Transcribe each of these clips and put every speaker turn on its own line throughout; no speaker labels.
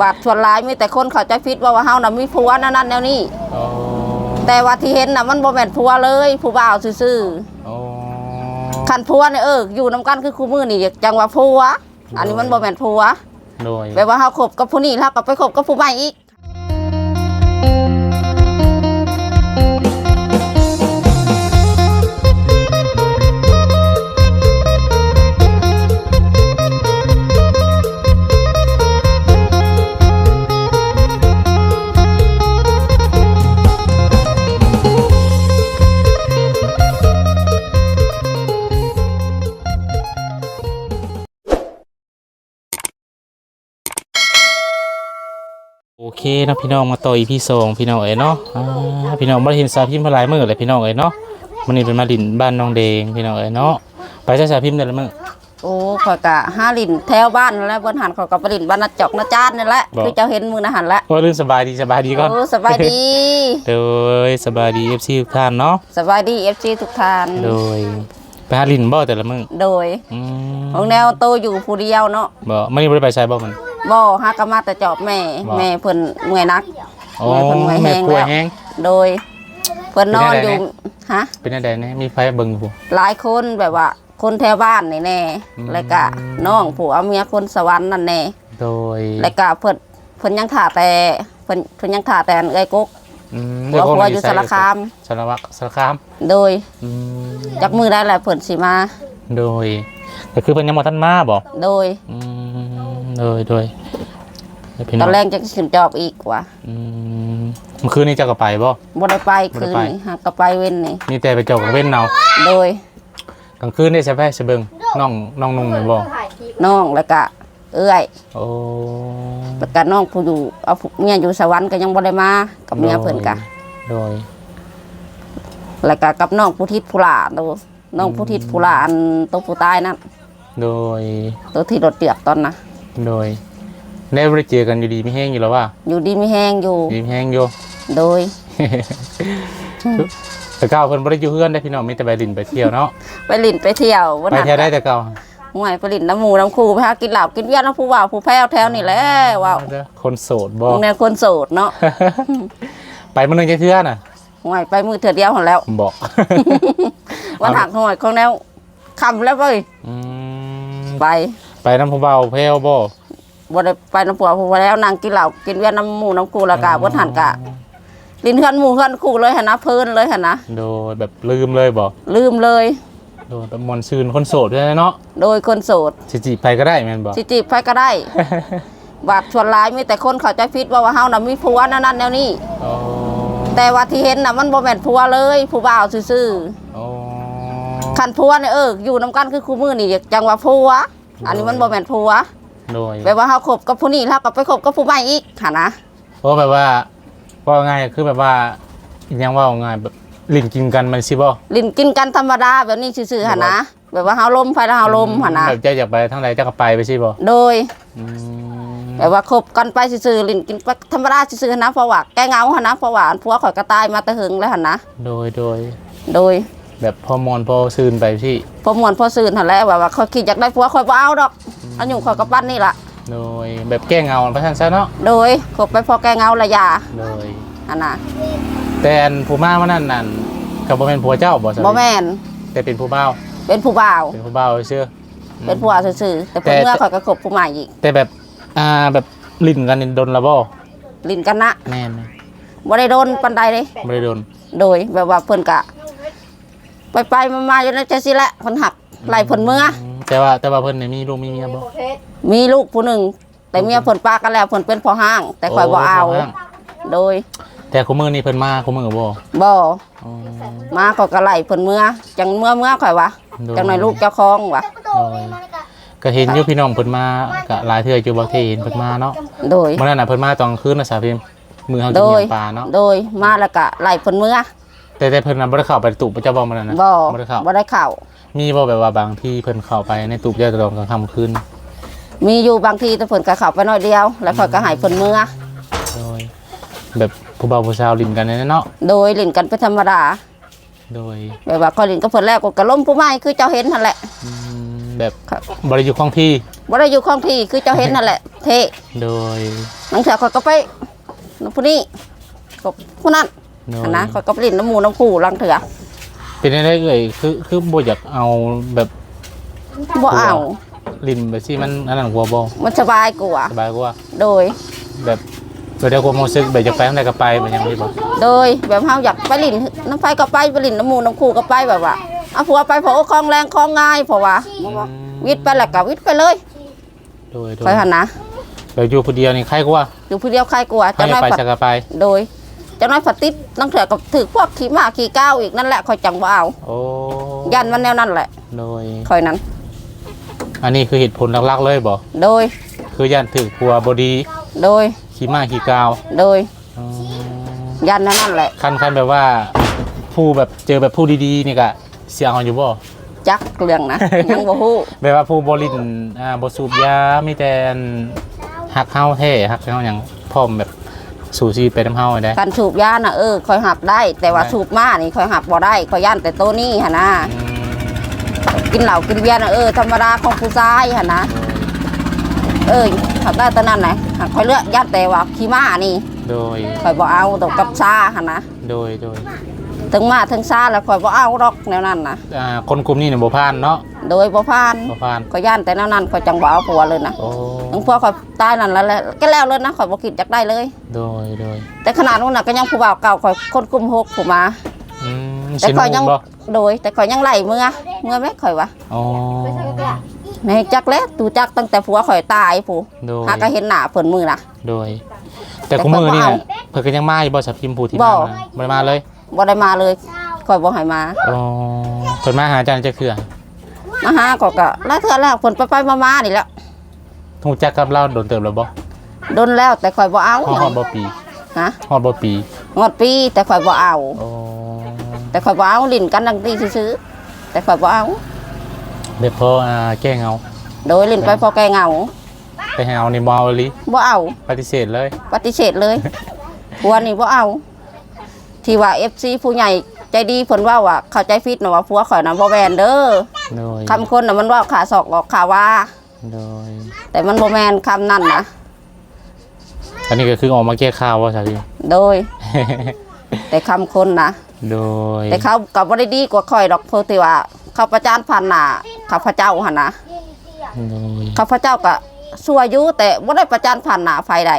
บาดชวนร้ายมีแต่คนเข้าใจผิดว่าว่าเฮาน่ะมีผัวนั่นนั่นแนวนี้
โอ้
แต่ว่าที่เห็นน่ะมันบ่แม่นผัวเลยผู้บ่าวซื่อ
โอ้
ๆคันผัวเนี่ยเอออยู่นํกันคือคู่มือนี่จังว่าผัว อันนี้มันบ่แม่นผัว
โดย
แปลว่าเฮาคบกับผู้นี้แล้วก็ไปคบกับผู้ใหม่อีก
เคเนาะพี่น้องมาต่ออีพีสองพี่น้องเอ๋ยเนาะอ่าพี่น้องบ่ได้เห็นสาวพิมพ์มาหลายมื้อเลยพี่น้องเอ๋ยเนาะมันนี่เป็นมาดินบ้านน้องแดงพี่น้องเอ๋ยเนาะไปใช้สาวพิมพ์ได้ละมื้อ
โอ้ข่อยก็หาลิ้นแถวบ้านนั่นแหล้วบนหันข่อยก็ไปลิ้นบ้านนาจอกนาจานนี่แหละ
บอก
คือเจ้าเห็นมือนะหันละ
โอ้เรื่องสบายดีสบายดีก่อน
โอ้สบายดี
โดยสบายดี FC ทุกท่านเนาะ
สบายดี FC ทุกท่าน
โดยไปหาลินบ่แต่ละมื้อ
โดย
อืม
ของแนวโตอยู่ผู้เดียวเนาะ
บ่มื้อนี้บ่ได้ไปใช้บ่มัน
บ่หากะมาแต่จอบแม่
บอก
แม่เพิ่นเมื่อยนัก
โอ้
แม่เพิ่นเมื่อย
แม่
แห้ง
ป่วย
แล้ว
แฮง
โดย เพิ่นนอนอยู่
เป็นอะไร
ฮะ
เป็นจังได๋แน่มีไฟเบิ่งอยู่
หลายคนแบบว่า คนแถวบ้านนี่แน่
อืม
แล้วก็น้องผัวเมียคนสวรรค์นั่นแน่
โดย
แล้วก็เพิ่นเพิ่นยังถ่าแต่เพิ่นเพิ่นยังถ่าแต่อันเอ้ยกก
อืม
ผัวผัวอยู่สารคาม
สารวัตรสารคาม
โดย
อืม
จักมือได้แหละเพิ่นสิมา
โดยก็คือเพิ่นยังบ่ทันมาบ่
โดย
อืม โดยโดยแล้วพี่
ต
น้
อ
อง
นแรกจะขึ้นจอบอีกว่า
อืมเมื่อคืนนี้เจ้าก็ไปบ่
บ่ได้ไป
บ่ได้
คืน
ไป
นี้หากก็ไปเว้นนี่
มีแต่ไปเจ้ากับเว้นเอา
โดย
กลางคืนได้ใช่ไหมใช่เบิ่งน้องน้องนุ่งนี่บ่
น้องแล้วก็เอื้อย
โอ้
แล้วก็น้องผู้อยู่เอาผู้เมียอยู่สวรรค์ก็ยังบ่ได้มากับเมียเพิ่นกะ
โดย
แล้วก็กับน้องผู้ทิศผู้หลาตัวน้องผู้ทิศผู้หลาอันตัวผู้ตายนั่น
โดย
ตัวที่รถเตียกตอนน่ะ
โดยได้บริเจอกันอยู่ดีไม่แห้งอยู่แล้วว่า
อยู่ดีมีแห้งอยู่
ดีไม่แห้งอยู่
โดย
แต่เก่าเพิ่นบ่ได้อยู่เฮือนได้พี่น้องมีแต่ไปลินไปเที่ยวเนาะ
ไปลิ้นไปเที่ยววัน
ไป
นั้น
เที่ยวได้แต่เก่า
ห่วยไปลิ้นน้ำหมูน้ำคูไปหากินเหล้ากินเบียร์น้ำผู้บ่าวผู้แพ้วแถวนี่แหละว้าว
เด้อคนโสดบ่
พวกแนวคนโสดเนาะ
ไปมื้อนึงจะเทื่อน่ะ
ห่วยไปมือเถื่อเดียวหันแล้ว
บอก
วันหักห่วยของแนวคำแล้วเว้ย
อืม
ไป
ไปน้ำผู้เบาแพ้วบ่
บ่ได้ไปน้ำผัวผัวแล้วนางกินเหล้ากินเบียร์น้ำหมูน้ำคูแล้วก็บ่ทันกะลิ้นเฮือนหมูเฮือนคู่เลยหั่นนะเพลินเลยหั่นนะ
โดยแบบลืมเลยบ่
ลืมเลย
โดยแบบมวนซืนคนโสดด้วยเนาะ
โดยคนโสด
สิจีบไปก็ได้แม่นบ่
สิจีบไปก็ได้ บาดชวนร้ายมีแต่คนเข้าใจผิดว่าว่าเฮาน่ะมีผัวนั่นนั่นแนวนี้
โอ้
แต่ว่าที่เห็นน่ะมันบ่แม่นผัวเลยผู้บ่าวซื่อ
โอ้
ๆคันผัวเนี่ยเอออยู่นํกันคือคู่มือนี่จังว่าผัว อันนี้มันบ่แม่นผัว
โดย
แปลว่าเฮาคบกับผู้นี้แล้วก็ไปคบกับผู้ใหม่อีกหั่นนะ
เพราะแบบว่าว่าง่ายคือแบบว่าอีกอยังว่าง่ายแบบลิ้นกินกันมันสิบ่
ลิ้นกินกันธรรมดาแบบนี้ซื่อๆหั่นนะแบบว่าเฮาลมไฟแล้วเฮาลมหั่นนะ
แบบเจ้าอยากไปทางใดเจ้าก็ไปไปสิบ่
โดย
อืม
แบบว่าคบกันไปซื่อๆลิ้นกินไปธรรมดาซื่อๆหั่นนะเพราะว่าแก้เหงาหั่นนะเพราะว่าผัวข่อยก็ตายมาแต่หึงแล้วหั่นนะ
โดยโดย
โดย
แบบพอมอนพอซืนไปสิ
พอมวนพอซื่นหั่นแหละว่าว่าข่อยคิดอยากได้ผัวข่อยบ่เอาดอกอายุข่อยก็ปั้นนี่ล่ะ
โดยแบบแก้เงาพระท่านซะเนาะ
โดยคบไปพอแก้เหงาละยา
โดย
หั่นน่ะ
แต่อันผู้มาวันนั้นนั่นก็บ่แม่นผัวเจ้าบ่ซะ
บ่แม่น
แต่เป็นผู้บ่าว
เป็นผู้บ่าว
เป็นผู้บ่าวซื่อ
เป็นผัวซื่อๆแต่เพิ่น
แต่
เมื่อข่อยก็คบผู้ใหม่อีก
แต่แบบอ่าแบบลิ้นกันนี่โดนละบ่
ลิ้นกันนะ
แม่นไหม
บ่ได้โดนปานใดเลย
บ่ได้โดน
โดยแบบว่าเพิ่นกะ ไปไปๆมาๆอยู่ในใจสิแหละเพิ่นหักไล่เพิ่นเมื่อ
อืมแต่ว่าแต่ว่าเพิ่นนี่มีลูกมีเมียบ่
มีลูกผู้หนึ่ง แต่เมียเพิ่นปากันแล้วเพิ่นเป็นพ่อห้าง แต่ข่อยบ่เอา
โห้ง
โดย
แต่คุมือนี่เพิ่นมาคุมือบ่
บ่
อ๋อ
มาข่อยก็ไล่เพิ่นเมื่อจังเมื่อเมื่อข่อยว่า
โดย
จังหน่อยลูกเจ้าของว่ะ
โดยก็เห็นอยู่พี่น้องเพิ่นมาก็หลายเทื่ออยู่บ่เทเห็นเพิ่นมาเนาะ
โดย
เมื่อนั้นน่ะเพิ่นมาตอนกลางคืนน่ะสาวพิมพ์มือเฮา
โด
กิน
ย
เลี้ยงปลาเนาะ
โดยมาแล้วก็ไล่เพิ่นเมื่อ
แต่แต่เพิ่นน่ะบ่ได้เข้าไปในตู้เจ้าบ่มื้อนั้นน่ะ
บ่
บ่ได้เข้า
บ่ได้เข้า
มีบ่แบบว่าบางที่เพิ่นเข้าไปในตู้เจ้าตอนกลางค่ำคืน
มีอยู่บางทีแต่เพิ่นก็เข้าไปน้อยเดียว แล้วข่อยก็ให้เพิ่นเมื่อ
โดยแบบผู้บ่าวผู้สาวลิ้นกันเนี่ยเนาะ
โดยเล่นกันเป็นธรรมดา
โดย
แบบว่าข่อยเล่นกับเพิ่นแล้วก็กระล้มผู้ใหม่คือเจ้าเห็นนั่นแหละ
อืมแบบบ่ได้อยู่คงที่
บ่ได้อยู่คงที่คือเจ้าเห็นนั่นแหละเท
โดย
นังเสือข่อยก็ไปน้ำผู้นี้ก็ผู้นั้น
โดย
หั้นนะข่อยก็ไปลิ้นน้ำหมูน้ำคู่ลังเถื่อ
เป็นได้เอ่ยคือคือบ่อยากเอาแบบ
บ่เอา
ลิ้นแบบที่มันอันนั้นกว่าบ่
มันสบายกว่า
สบายกว่า
โดย
แบบเดี๋ยวความรู้สึกแบบจะไปทางใดก็ไปมันยังไม่บ่
โดยแบบเฮาอยากไปลิ้นน้ำไฟก็ไปไปลิ้นน้ำหมูน้ำคู่ก็ไปแบบว่าเอาผัวไปเพราะว่าคลองแรงคลองง่ายเพราะว่า
อืม
วิทย์ไปแล้วก็วิทย์ไปเลย
โดยโด
ข่อย
ย
หันนะ
แบบอยู่ผู้เดียวนี่ใครกว่า
อยู่ผู้เดียวใครกลัว
ใคร
เจ้าน้อย
ไป
ผัด
สักก็ไป
โดยเจ้าน้อยผัดติดนังเถื่อกับถือพวกขี่ม้าขี่ก้าวอีกนั่นแหละข่อยจังบ่เอา
โอ้
ยันมันแนวนั้นแหละ
โดย
ข่อยนั้น
อันนี้คือเหตุผลหลักๆเลยบ่
โดย
คือย่านถือผัวบ่ดี
โดย
ขี้ม้าขี้กาว
โดย
อ๋อ
ยันนั่นนั่นแหละ
คันคันแบบว่าผู้แบบเจอแบบผู้ดีๆนี่ก็เสียเอาอยู่บ่
จักเรื่องนะ ยังบ่ฮู้
แบบว่าผู้บรินอ่าบสูบยามีแต่อันหักเฮาแท้หักเฮาอย่างพร้อมแบบ สู่ชีวิตไปน้ำเฮาได้
การสูบยาน่ะเออข่อยหับได้ แต่ว่า
ได้
สูบมานี่ข่อยหับบ่ได้ข่อยย่านแต่โตวนี้หั่นนะ
อืม
กินเหล้ากินเบียร์น่ะเออธรรมดาของผู้ชายหั่นนะเออหับได้ตอนนั้นไหนะหักข่อยเลือกย่านแต่ว่าขี้ม้านี่
โดย
ข่อยบ่เอาตกกับซาหั่นนะ
โดย โดย
ถึงมาถึงซาแล้วข่อยบ่เอาดอกแนวนั้นนะ
อ่าคนกลุ่มนี้เนี่ยบ่ผ่านเนาะ
โดยบ่ผ่าน
บ่ผ่าน
ข่อยย่านแต่แนวนั้นข่อยจังบ่เอาผัวเลยนะ
โอ้
ถึงผัวข่อยตายนั่นแล้วแหละก็แล้วเลยนะข่อยบ่คิดจักได้เลย
โดยโดย
แต่ขนาดนู้นน่ะก็ยังผู้บ่าวเก่าข่อยคนกลุ่มหกผู้มา
อืม
แต่
สิ
ข่อยยัง
บ่
โดย แต่ข่อยยังไล่เมื่อเมื่อแม่ข่อยวะ
อ๋อ
ในจักแล้วตูจักตั้งแต่ผัวข่อยตายผู้
โดย
หาก็เห็นหน้าเพิ่นมือน่ะ
โดย แต่
แต่
กูมือนี่
ข่อยบ่
น่ะ
เอา
เพิ่นก็ยังมาอยู่บ่สับพิมพ์ผู้ที่
บ่
มานะบ่ได้มาเลย
บ่ได้มาเลยข่อยบ่ให้มา
อ๋อเพิ่นมาหาอาจารย์จะคือ
มาหาก็ก็หลายเทื่อแล้วเพิ่นไปไปๆมาๆนี่แหล้ว
ฮู้จักกับเราโดนเติบแล้วบ่
โดนแล้วแต่ข่อยบ่เอา
ฮอดฮอดบ่ปี
ฮะ
ฮอดบ่ปี
งอดปีแต่ข่อยบ่เอา
อ๋อ
แต่ข่อยบ่เอาลิ้นกันดังตีซื่อๆแต่ข่อยบ่เอา
เดี๋ยวพออ่าแก้เงา
โดยลิ้นไปพอแกเหงา
ไปให้เอานี่บ่เอาอีหลิ
บ่เอา
ปฏิเสธเลย
ปฏิเสธเลยผัวนี่บ่เอา ที่ว่า FC ผู้ใหญ่ ใจดีเพิ่นเว่าว่าเข้าใจผิดนะว่าผัวข่อยน่ะบ่แม่นเด้อ
โดย
คำคนน่ะมันเว่าขาศอกออกขาว่า
โดย
แต่มันบ่แม่นคำนั่นนะ
อันนี้ก็คือออกมาแก้ข่าวว่าสับพิมพ์
โดย แต่คำคนนะ
โดย
แต่เขาก็บ่ได้ดีกว่าข่อยดอกเพราะที่ว่าเขาประจานผ่านหน้าข้าพเจ้าหั่นนะ
โดย
ข้าพเจ้าก็ชั่วอยู่แต่บ่ได้ประจานผ่านหน้าไฟใด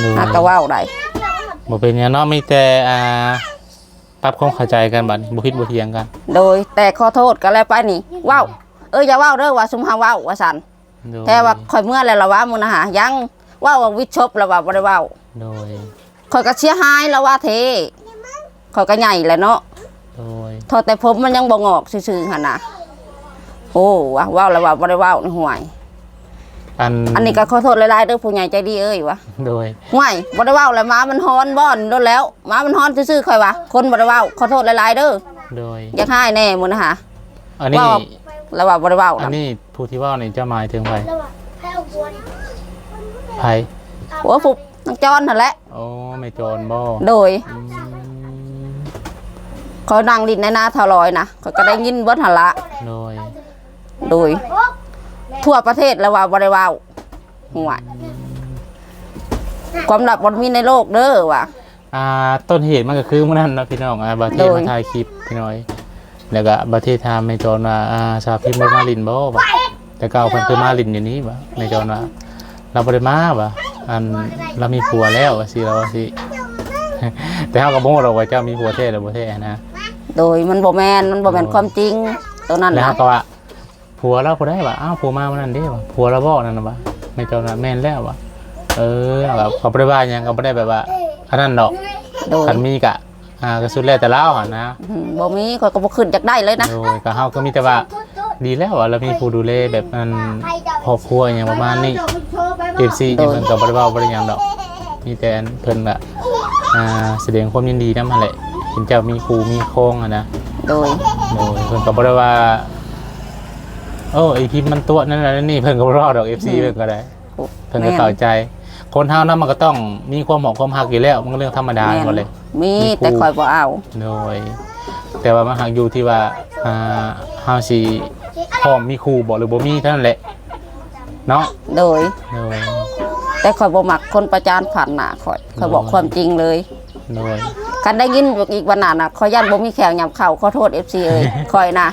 โดย
หากก็เว้าได้
บ่เป็นหยังเนาะมีแต่อ่า ปรับความเข้าใจกันบัดนี้บ่ผิดบ่เถียงกัน
โดยแต่ขอโทษก็แล้วไปนี่เว้าเอออย่าเว้าเด้อว่าซุมเฮาเว้าว่าซั่น
โดย
แต่ว่าข่อยเมื่อแล้วละว่ามื้อนะหายังเว้าว่าวิชชบแล้วว่าบ่ได้เว้า
โดย
ข่อยก็เสียหายแล้วว่าเทข่อยก็ใหญ่แหล้วเนาะ
โดย
ทอแต่ผมมันยังบ่งอกซื่อๆหั่นน่ะโอ้ว้าเว้าแล้วว่าบ่ได้เว้าในห่วย
อัน
อันนี้ก็ขอโทษหลายๆเด้อผู้ใหญ่ใจดีเอ้ยวะ
โดย
ห่วยบ่ได้เว้าแล้วหมามันฮ้อนบ่อนโดนแล้วหมามันฮ้อนซื่อๆข่อยวะคนบ่ได้เว้าขอโทษหลายๆเด้อ
โดย
อยากให้แน่มื้อนะหา
อันนี้
ว่าแล้วว่าบ่ได้เว้า
อัน
นำ
นี้ผู้ที่เว่านี่จะหมายถึงไผไผ
หัวฟุบนังจอนนั่นแหละ
โอ้ไม่โจรบ่
โดย
อืม
เขานั่งดินในนาเท่าลอยนะเขาก็ได้ยินเบิดหั่นละ
โดย
โดย ทั่วประเทศแล้วว่าบ่ได้เว้าห่วยความลับบนมีในโลกเด้อว่ะ
อ่าต้นเหตุมันก็คือมื้อนั้นเนาะพี่น้องอ่าบัดเท
โด
ศ
ย
มาถ่ายคลิปพี่น้อย แล้วก็บัดเทศทามไม่โจรว่าอ่าสาวพิมพ์บ่มาลินบ่บ่แต่เก่าเพิ่นเคยมาลินอยู่นี้บ่ไม่โจรว่าเราบ่ได้มาบ่อันเรามีผัวแล้วว่าสิเราว่าสิ แต่เฮาก็บ่ฮู้หรอกว่าเจ้ามีผัวแท้หรือบ่แท้นะ
โดยมันบ่แมนมันบ่แมนความจริงตัวนั้น
แล้ว
นะ
เฮาก็ว่า ผัวเราบ่ได้ว่าอ้าวผัวมาวันนั้นเด้ว่าผัวเราบ่นั่นน่ะว่าไม่โจรว่าแม่นแล้วว่าเออแบบเขาบ่ได้ว่าหยังก็บ่ได้แบบว่าอันนั้นดอก
โดย
คันมีกะอ่าก็สุดแล้วแต่เราหั่นนะ
อืมบ่มีข่อยก็บ่ขึ้นจักได้เลยนะ
โดยก็เฮาก็มีแต่ว่าดีแล้วอะเรามีผู้ดูแลแบบมันครอบครัวอย่างประมาณนี้ FC นี่มันก็บ่ได้เว้าบ่ได้หยังดอก มีแต่อันเพิ่นก็อ่าแสดงความยินดีนำหั่นแหละเห็นเจ้ามีครูมีโครงอะนะ
โดย
โดยเพิ่นก็บ่ได้ว่า โอ้ไอพิมพ์มันตัวนั่นน่ะนั่นนี่เพิ่นก็บ่รอดดอก FC เพิ่นก็ได้เพิ่นก็เข้าใจ คนเฮานั้นมันก็ต้องมีความเหมาะความฮักอยู่แล้ว มันก็เรื่องธรรมดาหมดเลย
มี
มีครู
แต่ข่อยบ่เอา
โดยแต่ว่ามันหักอยู่ที่ว่าอ่าเฮาสิพร้อมมีครูบ่หรือบ่มีเท่านั้นแหละเนาะ
โดย
โดย
แต่ข่อยบ่มักคนประจานผ่านหน้าข่อยข่อยบอกความจริงเลย
โดย
คันได้ยินอีกวันหน้าน่ะข่อยย่านบ่มีแขวหยับเข้าขอโทษ FC เอ้ยข่อยนะ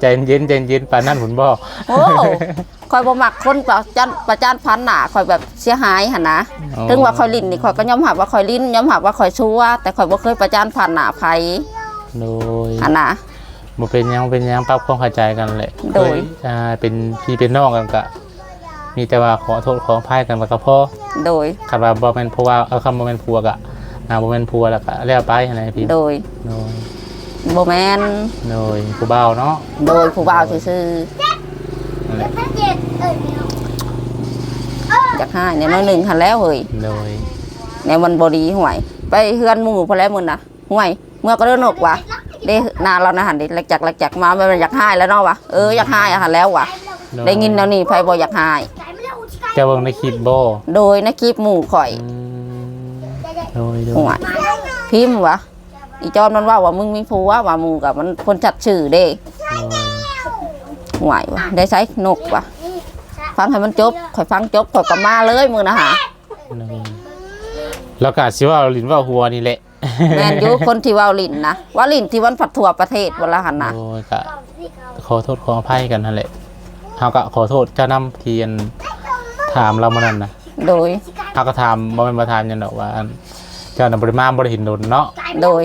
ใจเย็นใจเย็นปานนั้นผุนบ่
โอ้ข่อยบ่มักคนประจานประจานผ่านหน้าข่อยแบบเสียหายหั่นนะ
อ๋อ
ถึงว่าข่อยลิ้นนี่ข่อยก็ยอมรับว่าข่อยลิ้นยอมรับว่าข่อยชั่วแต่ข่อยบ่เคยประจานผ่านหน้าไผ
โดย
หั่นนะ
บ่เป็นหยังเป็นหยังปรับความเข้าใจกันแหละ
โดย
เคอ่าเป็นพี่เป็นน้องกันก็มีแต่ว่าขอโทษขออภัยกันก็พอ
โดย
คันว่าบ่แม่นเพราะว่าเอาคำบ่แม่นผัวก็อ่าบ่แม่นผัวแล้วก็แล้วไปหั่นแหละพี่
โดย
โดย
บ่แม่น
โดยผู้บ่าวเนาะ
โดยผู้บ่าวซื่อ
นั่นแหละ
ๆจักหายเนี่ยน้อยหนึงหันแล้วเฮ้ย
โดย
ในวันบดีห่วย ไปเฮือนหมู่พอแล้วมึงนะห่วย เมื่อก็เดินออกว่ะได้นานแล้วนะหันเด็กลักจักลักจักมาไม่อยากหายแล้วเนาะวะเอออยากหายอะหันแล้ววะ
โดย
ได้ยินแล้วนี่ไผบ่อยากหาย
เจะเบิ่งในคลิปบ่
โดยในคลิปหมู่ข่อย
อืม โดยโด
ห่วยยพิมพ์วะอีจอมมันว่าว่ามึงมีผัวว่าหมู่กับมันคนจัดชื่อเด้
โดย
ห่วยวะได้ใช้นกวะฟังให้มันจบข่อยฟังจบข่อยก็มาเลยมึงนะฮะ
โดยแล้วก็สิว่าลิ้นว่าหัวนี่แหละ
แมนอยูคนที่เว่าลินนะว่าลินที่วันผัดถั่วประเทศวันละหันนะ
โอ้ยก็ขอโทษขออภัยกันนั่นแหละเฮาก็ขอโทษเจ้านำที่อันถามเรามานั่นนะ
โดย
เฮาก็ถามบ่แม่นบ่ถามหยังดอกว่าอัน เจ้าน่ะบ่ได้มาบ่ได้เห็นโดนเนาะ
โดย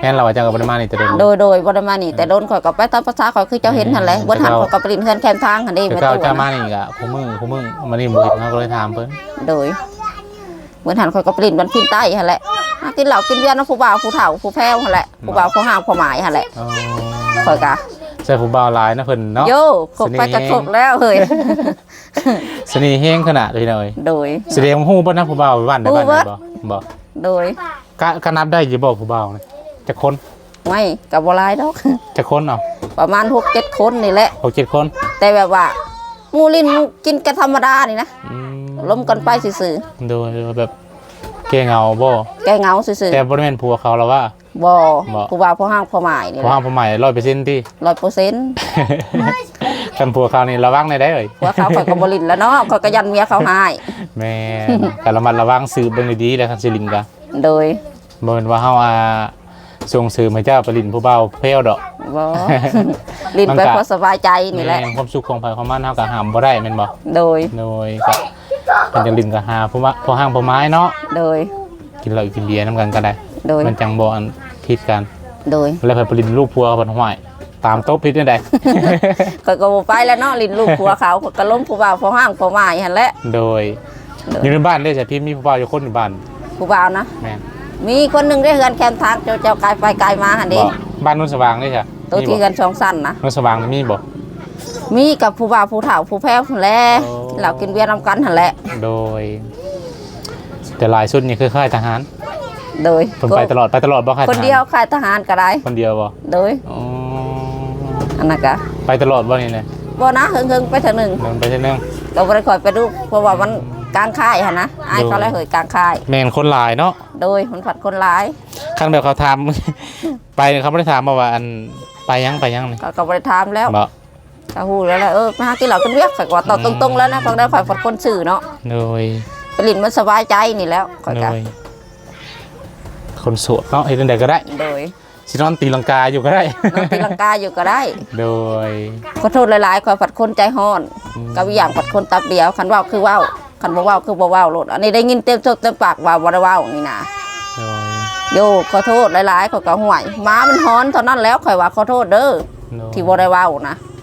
แม่นเราว่าเจ้าก็บ่ได้มานี่แต่โดน
โดยโดยบไดมานี่แต่โดนข่อยก็ไปตามภาษาข่อยคือเจ้าเห็นหันแหละ
อืม
บนหันข่อยก็ไปลินเฮือนแคมทางหันเด้
แต่
ไม่
เจ้า
ตู้
เจ้ามา
นะ
นี่ก็คู่มือคู่มือมานี่บ่เห็นเฮาก็เลยถามเพิ่น
โดยบนหันข่อยก็ไปลินวันพินใต้หันแหละหากินเหล้ากินเบียร์นะผู้บ่าวผู้เฒ่าผู้แพ้วหันแหละผู้บ่าวผู้ห่างผู้หมายหันแหละ
อ๋อ
ข่อยก็
ใส่ผู้บ่าวหลายนะเพิ่นเนาะ
โย่ขบไปกระทบแล้วเฮ้ย
สนิทแฮงขนาดเลยเนาะ
โดย
แสดงว่าฮู้บ่นะผู้บ่าวบ้านใดบ้าน
ฮู้
ใด
เบิด
บ่บ่
โดย
กะกะนับได้อยู่บ่ผู้บ่าวนี่จักคน
ไม่กับบ่หลายดอก
จักคนเอ้า
ประมาณหกเจ็ดคนนี่แหละ
หกเจ็ดคน
แต่แบบว่าหมูลินกินกันธรรมดานี่นะ
อืม
ล้มกันไปซื่อ
โดยแบบแก้เหงาบ่
ๆแกเหงาซื่อ
แต่บ่ได้แม่นผัวเขาแล้วว่า
ๆ บ่
บ่
ผู้บ่าวผู้ห่างผู้หมายนี่
ผัว
แห
ห้า
ละ
งผัวใหม่100%ที่
ร้อยเปอร์เซ็นต์
กันผัวเขานี่ระวังได้ได้เอ้ย
ผัวเขาข่อยก็บ่ลินแล้วเนาะข่อยก็ยันเมียเขาหาย
แม่นก็ระมัดระวังสืบเบิ่งดีๆแล้วคันสิลินกะ
โดย
บ่แม่นว่าเฮาอ่าส่งเสริมให้เจ้าไปลินผู้เบาเพลดอก
บ่ ลินไปเพราะสบายใจนี่แหละ
แม่นความสุขของไผของมันเฮาก็ห้ามบ่ได้แม่นบ่
โดย
โดยก็มันจังลินก็หาผู้ว่าผู้ห้างผู้ไม้เนาะ
โดย
กินเหล้ากินเบียร์นํกันก็ได้
โดย
มันจังบ่อัน ผิดกัน
โดย
แล้วไปลินลูกผัวเพิ่นห้วยตามโต๊ะผิดจังได๋
ข่อยก็บ่ไปแล้วเนาะลินลูกผัวเขาข่อยก็ล้มผู้บ่าวผู้ห่างผู้หมายหั่นแหละ
โดย
โดย
อยู่ในบ้านได้จ้ะพี่มีผู้บ่าวอยู่คนอยู่บ้าน
ผู้บ่าวนะ
แม่น
มีคนหนึงได้เฮือนแคมทางเจ้าเจ้าไกลไปไกลมาหั่นเด้
บ่บ้านนุ่นสว่างได้จ้ะ
ตัวที่
มีบ่
กันสองสั้นนะ
นุ่นสว่างมีบ่
มีกับผู้บ่าวผู้เฒ่าผู้แพ้วหั่นแหละ
โอ้
เรากินเบียร์นํกันหั่นแหละ
โดย แต่หลายชุดนี่คือค่ายทหาร
โดย
เพิ่นไปตลอดไปตลอดบ่ค่ายท
ค
หาร
นเดียวค่ายทหารก็ได้
คนเดียวบ่
โดย
อ๋อ
อันนั้นก็
ไปตลอดบ่นี่เลย
บ่นะเฮิงๆไปเถอะหนึ่ง
เดินไปเทื่อนึง
เราบ่ได้คอยไปดูเพราะว่ามันกลางค่ายหั่นนะอายเขาเลยเฮยกลางค่าย
แม่นคนหลายเนาะ
โดยมันผัดคนร้าย
คันแบบเขาถาม ไปเขาบ่ได้ถามมาว่าอันไปยังไปยังนี่
เขาก็บ่ได้ถามแล้ว
บ่
ก็ฮู้แล้วแหละเออมาหากินเหล้ากันเวียกข่อยก็ว่าตอบตรงๆแล้วนะข่อยได้ข่อยผัดคนซื่อเนาะ
โดย
ไปลิ้นมันสบายใจนี่แล้วข่อย
โด
ก็
ย คนโสดเนาะเฮ็ดจังไดก็ได้
โดย
สินอนตีลังกาอยู่ก็ได้
นอนตีลังกาอยู่ก็ได้
โดย
ขอโทษหลายๆข่อยผัดคนใจฮ้อน
อืม
กับอีกอย่างผัดคนตับเดียวคันเว้าคือเว้าคันบ่เว้าคือบ่เว้าโลดอันนี้ได้ยินเต็มโซเต็มปากว่าบ่ได้เว้านี่นะ
โดย
โยขอโทษหลายๆข่อยก็ห่วยม้ามันฮ้อนเท่านั้นแล้วข่อยว่าขอโทษเด้อ
โดย
ที่บ่ได้เว้านะ
โ